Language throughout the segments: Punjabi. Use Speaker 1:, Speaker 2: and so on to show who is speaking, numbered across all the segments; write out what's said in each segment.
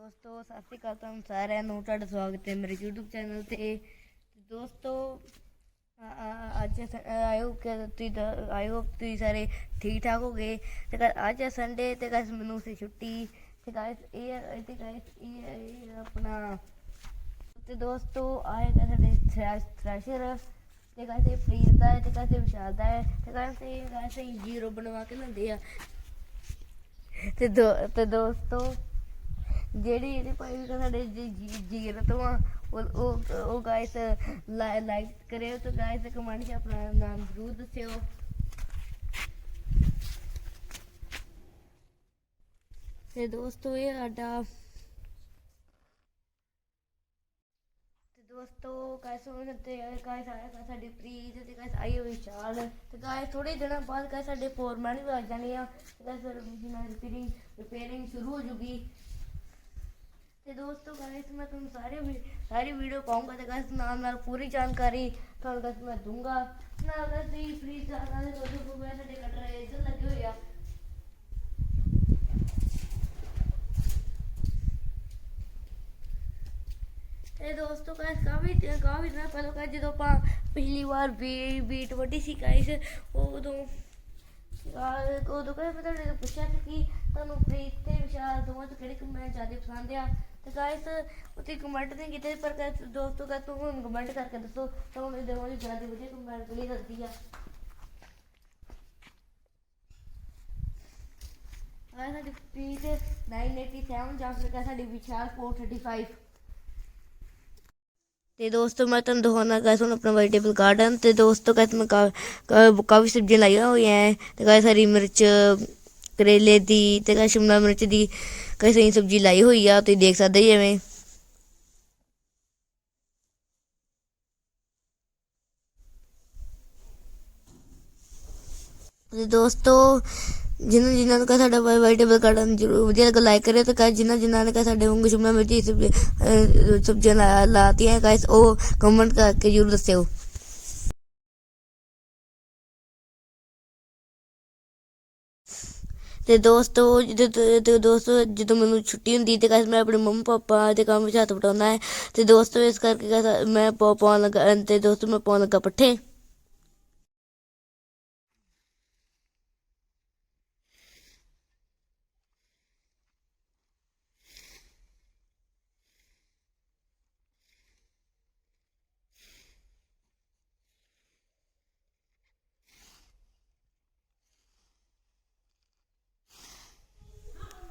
Speaker 1: ਦੋਸਤੋ, ਸਤਿ ਸ਼੍ਰੀ ਅਕਾਲ ਤੁਹਾਨੂੰ ਸਾਰਿਆਂ ਨੂੰ। ਤੁਹਾਡਾ ਸਵਾਗਤ ਹੈ ਮੇਰੇ YouTube ਚੈਨਲ ਤੇ। ਦੋਸਤੋ ਅੱਜ ਆਇਓ ਕਿ ਤੁਸੀਂ ਦ- ਆਇਓ ਤੁਸੀਂ ਸਾਰੇ ਠੀਕ ਠਾਕ ਹੋ ਗਏ ਤੇ ਅੱਜ ਸੰਡੇ ਤੇ ਗਾਇਸ ਮੈਨੂੰ ਸੀ ਛੁੱਟੀ। ਤੇ ਗਾਇਸ ਇਹ ਤੇ ਗਾਇਸ ਇਹ ਆਪਣਾ। ਤੇ ਦੋਸਤੋ ਆਏਗਾ ਸਾਡੇ ਥ੍ਰੈਸ਼ਰ ਤੇ ਗਾਇਸ ਇਹ ਪ੍ਰੀਤ ਦਾ ਹੈ ਤੇ ਗਾਇਸ ਇਹ ਵਿਸ਼ਾਲ ਦਾ ਹੈ। ਤੇ ਗਾਇਸ ਇਹ ਗਾਇਸ ਇਹ ਜ਼ੀਰੋ ਬਣਵਾ ਕੇ ਲੈਂਦੇ ਆ। ਤੇ ਦੋ, ਤੇ ਦੋਸਤੋ ਜਿਹੜੀ ਇਹਦੇ ਭਾਈ ਸਾਡੇ ਜੀਰ ਤੋਂ ਆ ਉਹ ਉਹ ਗਾਇਸ ਲਾਈਕ ਕਰਿਓ ਤੇ ਗਾਇਸ ਕਮੈਂਟ 'ਚ ਆਪਣਾ ਨਾਮ ਜ਼ਰੂਰ ਦੱਸਿਓ। ਤੇ ਦੋਸਤੋ ਇਹ ਸਾਡਾ ਦੋਸਤੋ ਗਾਇਸ ਹੁਣ ਤੇ ਗਾਇਸ ਆਇਆ ਸਾਡੀ ਪ੍ਰੀਤ ਤੇ ਗਾਇਸ ਆਈ ਵਿਸ਼ਾਲ। ਤੇ ਗਾਇਸ ਥੋੜੇ ਦਿਨਾਂ ਬਾਅਦ ਗਾਇਸ ਸਾਡੇ ਫੋਰਮੈਨ ਵੀ ਆ ਜਾਣੇ ਆ। ਗਾਇਸ ਰਿਪੇਅਰਿੰਗ ਰਿਪੇਅਰਿੰਗ ਸ਼ੁਰੂ ਹੋ ਜੂਗੀ। ਤੇ ਦੋਸਤੋ ਗਾਇਸ ਮੈਂ ਤੁਹਾਨੂੰ ਸਾਰੇ ਵੀ- ਸਾਰੀ ਵੀਡੀਓ ਪਾਉਂਗਾ ਤੇ ਗਾਇਸ ਨਾਲ ਨਾਲ ਪੂਰੀ ਜਾਣਕਾਰੀ ਤੁਹਾਨੂੰ ਗਾਇਸ ਮੈਂ ਦੂੰਗਾ ਨਾਲ ਗਾਇਸ ਦੀ ਫ੍ਰੀ ਜਾਣਾ ਦੇ ਦੋਸਤੋ ਕੋਲ ਸਾਡੇ ਕਟਰ ਇੱਧਰ ਲੱਗੇ ਹੋਏ ਆ। ਤੇ ਦੋਸਤੋ ਗਾਇਸ ਕਾਫੀ ਕਾਫੀ ਦਿਨ ਪਹਿਲਾਂ ਗਾਇਸ ਜਦੋਂ ਆਪਾਂ ਪਿਛਲੀ ਵਾਰ ਵੀ ਬੀਟ ਵੱਡੀ ਸੀ ਗਾਇਸ ਉਹ ਉਦੋਂ, ਯਾਰ, ਉਦੋਂ ਕਹਿੰਦੇ ਮੈਂ ਤੁਹਾਡੇ ਪੁੱਛਿਆ ਸੀ ਕਿ ਤੁਹਾਨੂੰ ਪ੍ਰੀਤ ਤੇ ਵਿਸ਼ਾਲ ਦੋਵਾਂ ਤੋਂ ਕਿਹੜੀ ਕਮੈਂਟ ਜ਼ਿਆਦਾ ਪਸੰਦ ਆ। ਤੇ ਗਾਇਸ ਉੱਥੇ ਕਮੈਂਟ ਨਹੀਂ ਕੀਤੇ, ਪਰ guys, ਦੋਸਤੋ ਕਾ ਤੂੰ ਹੁਣ ਕਮੈਂਟ ਕਰਕੇ ਦੱਸੋ ਤੁਹਾਨੂੰ ਇਹ ਦੋਵਾਂ ਦੀ ਜ਼ਿਆਦਾ ਵਧੀਆ ਕਮੈਂਟ ਕਿਹੜੀ ਸਾਡੀ ਪ੍ਰੀਤ 987 ਜਾਂ ਫਿਰ ਕਹਿ ਸਾਡੀ ਵਿਸ਼ਾਲ 435 ਤੇ ਦੋਸਤੋ, ਮੈਂ ਤੁਹਾਨੂੰ ਦਿਖਾਉਣਾ ਗਾਇਸ ਹੁਣ ਆਪਣਾ ਵੈਜੀਟੇਬਲ ਗਾਰਡਨ ਤੇ ਦੋਸਤੋ ਗਾਇਸ ਮੈਂ ਕਾਫੀ ਸਬਜ਼ੀਆਂ ਲਾਈਆਂ ਹੋਈਆਂ ਹੈ ਤੇ ਗਾਇਸ ਹਰੀ ਮਿਰਚ ਕਰੇਲੇ ਦੀ ਤੇ ਗਾਇਸ ਸ਼ਿਮਲਾ ਮਿਰਚ ਦੀ ਕਈ ਸਹੀ ਸਬਜ਼ੀ ਲਾਈ ਹੋਈ ਆ, ਤੁਸੀਂ ਦੇਖ ਸਕਦੇ ਜੀ ਤੇ ਦੋਸਤੋ, ਜਿਨ੍ਹਾਂ ਜਿਨ੍ਹਾਂ ਨੂੰ ਕਾ ਸਾਡਾ ਵੈਜੀਟੇਬਲ ਗਾਰਡਨ ਜਰੂਰ ਵਧੀਆ ਲੱਗਾ ਲਾਈਕ ਕਰਿਓ ਤੇ ਕਾ ਜਿਨ੍ਹਾਂ ਜਿਨ੍ਹਾਂ ਨੇ ਕਾ ਸਾਡੇ ਵਾਂਗੂ ਸ਼ਿਮਲਾ ਮਿਰਚ ਦੀ ਸਬਜ਼ੀ ਸਬਜ਼ੀਆਂ ਲਾਤੀਆਂ ਗਾਇਸ ਉਹ ਕਮੈਂਟ ਕਰਕੇ ਜਰੂਰ ਦੱਸਿਓ। ਤੇ ਦੋਸਤੋ ਜਦੋਂ ਤੇ ਦੋਸਤੋ ਜਦੋਂ ਮੈਨੂੰ ਛੁੱਟੀ ਹੁੰਦੀ ਤੇ ਗਾਇਸ ਮੈਂ ਆਪਣੇ ਮੰਮਾ ਪਾਪਾ ਦੇ ਕੰਮ ਵਿੱਚ ਹੱਥ ਵਟਾਉਂਦਾ ਹੈ। ਤੇ ਦੋਸਤੋ ਇਸ ਕਰਕੇ guys ਮੈਂ ਪਾ- ਪਾਉਣ ਲੱਗਾ, ਤੇ ਦੋਸਤੋ ਮੈਂ ਪਾਉਣ ਲੱਗਾ ਪੱਠੇ।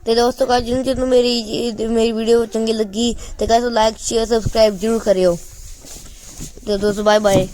Speaker 1: ਤੇ ਦੋਸਤੋ ਕਾ ਜਿਹਨੂੰ ਜਿਹਨੂੰ ਮੇਰੀ ਮੇਰੀ ਵੀਡੀਓ ਚੰਗੀ ਲੱਗੀ, ਤੇ ਗਾਇਸ ਲਾਈਕ ਸ਼ੇਅਰ ਸਬਸਕ੍ਰਾਈਬ ਜਰੂਰ ਕਰਿਓ। ਤੇ ਦੋਸਤੋ ਬਾਏ ਬਾਏ